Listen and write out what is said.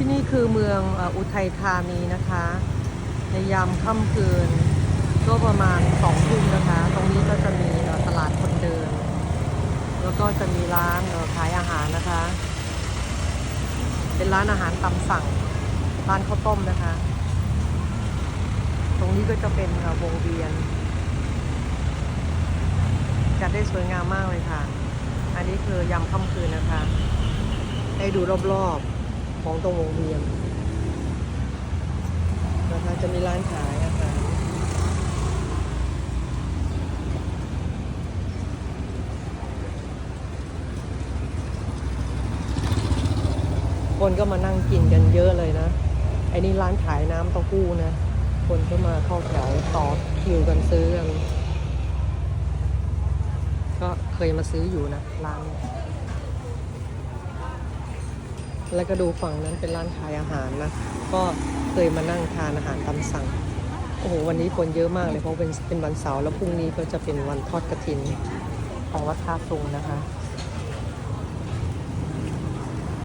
ที่นี่คือเมืองอุทัยธานีนะคะ ในยามค่ำคืนก็ประมาณสองทุ่มนะคะ ตรงนี้ก็จะมีตลาดคนเดิน แล้วก็จะมีร้านขายอาหารนะคะ เป็นร้านอาหารตามสั่ง ร้านข้าวต้มนะคะ ตรงนี้ก็จะเป็นวงเวียน จัดได้สวยงามมากเลยค่ะ อันนี้คือยามค่ำคืนนะคะ ให้ดูรอบๆ ของตรงวงเวียนนะคะจะมีร้านขายอาหารคนก็มานั่งกินกันเยอะเลยนะไอ้นี่ร้านขายน้ำเต้าหู้นะ คนก็มาเข้าแถวต่อคิวกันซื้อกัน ก็เคยมาซื้ออยู่นะ ร้านนี่ย แล้วก็ดูฝั่งนั้นเป็นร้านขายอาหารนะ ก็เคยมานั่งทานอาหารตามสั่ง โอ้โห วันนี้คนเยอะมากเลยเพราะเป็นเป็นวันเสาร์แล้วพรุ่งนี้ก็จะเป็นวันทอดกระถินของวัดท่าซุงนะคะ